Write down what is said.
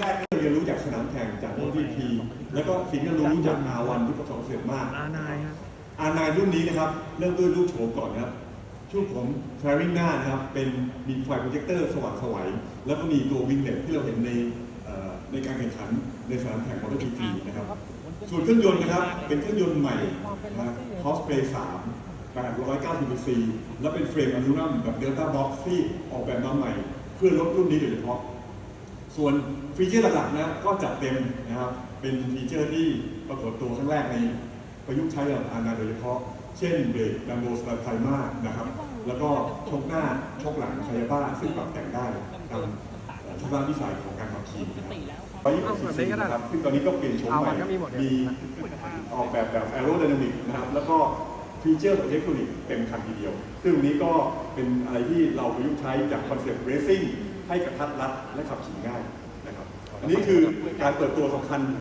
ที่แรกที่เราเรียนรู้จากสนามแข่งจาก MotoGP แล้วก็สิ่งที่เรารู้จาก R1 ที่ประสบความสำเร็จมาก อานายครับอานายรุ่นนี้นะครับ เริ่มด้วยลูกโฉมก่อนนะครับช่วงผมแฟริงหน้านะครับเป็นมีไฟโปรเจคเตอร์สว่างไสวัยแล้วก็มีตัววิงเน็ตที่เราเห็นในเอ่อในการแข่งขันในสนามแข่งมอเตอร์จีพีนะครับ ส่วนเครื่องยนต์นะครับ เป็นเครื่องยนต์ใหม่นะคอสเปย์3ขนาด190 cc แล้วเป็นเฟรมอลูมิเนียมแบบเดลต้าบ็อกซ์ที่ออกแบบมาใหม่ เพื่อรถรุ่นนี้โดยเฉพาะ ส่วนฟีเจอร์หลักๆนะก็จัดเต็มนะครับเป็นฟีเจอร์ที่ปรากฏตัวครั้งแรกในประยุกต์ใช้กับอานาโดยเฉพาะ เช่นเบรกดัมโบสไทมานะครับ แล้วก็ชกหน้าชกหลังคายาบ้าซึ่งปรับแต่งได้ตามเอ่อทัศนวิสัยของการขับขี่นะครับร้อยยี่สิบซีซีนะครับซึ่งตอนนี้ก็เปลี่ยนโฉมใหม่เอามันก็มีหมดเนี่ยมีออกแบบแบบแอโรไดนามิกนะครับ แล้วก็ฟีเจอร์ของเทคโนโลยีเต็มคันทีเดียว ซึ่งตรงนี้ก็เป็นอะไรที่เราประยุกต์ใช้จากคอนเซ็ปต์เรซิ่ง ให้กระทัดรัดและขับขี่ง่ายนะครับอันนี้คือการเปิดตัวสำคัญ